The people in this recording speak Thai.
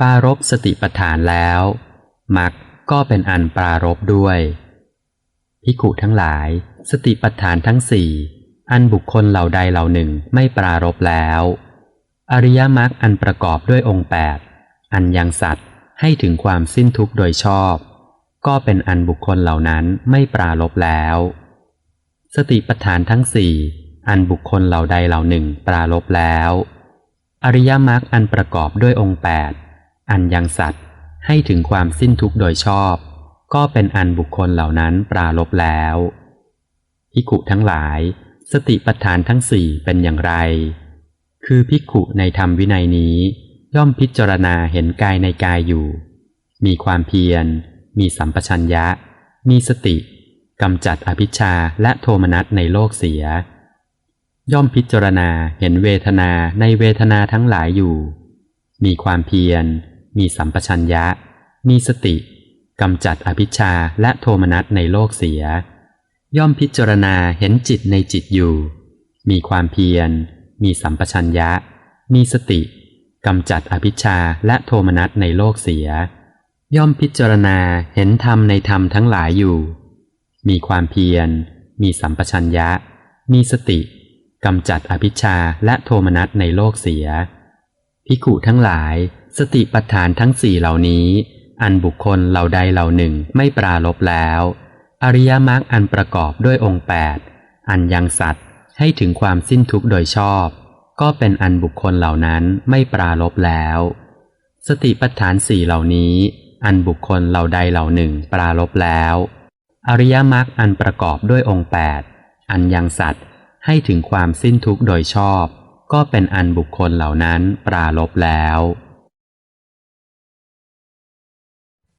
ปรารบสติปัฏฐานแล้วมักก็เป็นอันปรารบด้วยพิขุทั้งหลาย สติปัฏฐานทั้งสี่อันบุคคลเหล่าใดเหล่าหนึ่งไม่ปรารบแล้ว อริยมรรคอันประกอบด้วยองค์แปดอันยังสัตว์ให้ถึงความสิ้นทุกข์โดยชอบ ก็เป็นอันบุคคลเหล่านั้นไม่ปรารบแล้ว สติปัฏฐานทั้งสี่อันบุคคลเหล่าใดเหล่าหนึ่งปรารบแล้ว อริยมรรคอันประกอบด้วยองค์แปด อันยังสัตว์ให้ถึงความสิ้นทุกข์โดยชอบ ก็เป็นอันบุคคลเหล่านั้นปรารบแล้วพิกุทั้งหลาย สติปัฏฐานทั้งสี่เป็นอย่างไร คือพิกุในธรรมวินัยนี้ ย่อมพิจารณาเห็นกายในกายอยู่ มีความเพียร มีสัมปชัญญะ มีสติกำจัดอภิชาและโทมนัสในโลกเสีย ย่อมพิจารณาเห็นเวทนาในเวทนาทั้งหลายอยู่ มีความเพียร มีสัมปชัญญะ มีสติกำจัดอภิชาและโทมนัสในโลกเสีย ย่อมพิจารณาเห็นจิตในจิตอยู่ มีความเพียร มีสัมปชัญญะ มีสติกำจัดอภิชาและโทมนัสในโลกเสีย ย่อมพิจารณาเห็นธรรมในธรรมทั้งหลายอยู่ มีความเพียร มีสัมปชัญญะ มีสติกำจัดอภิชาและโทมนัสในโลกเสีย พิขุทั้งหลาย สติปัฏฐานทั้งสี่เหล่านี้ อันบุคคลเหล่าใดเหล่าหนึ่งไม่ปราลบแล้ว อริยมรรคอันประกอบด้วยองค์แปดอันยังสัตว์ให้ถึงความสิ้นทุกข์โดยชอบ ก็เป็นอันบุคคลเหล่านั้นไม่ปราลบแล้ว สติปัฏฐานสี่เหล่านี้ อันบุคคลเหล่าใดเหล่าหนึ่งปราลบแล้ว อริยมรรคอันประกอบด้วยองค์แปดอันยังสัตว์ให้ถึงความสิ้นทุกข์โดยชอบ ก็เป็นอันบุคคลเหล่านั้นปราลบแล้ว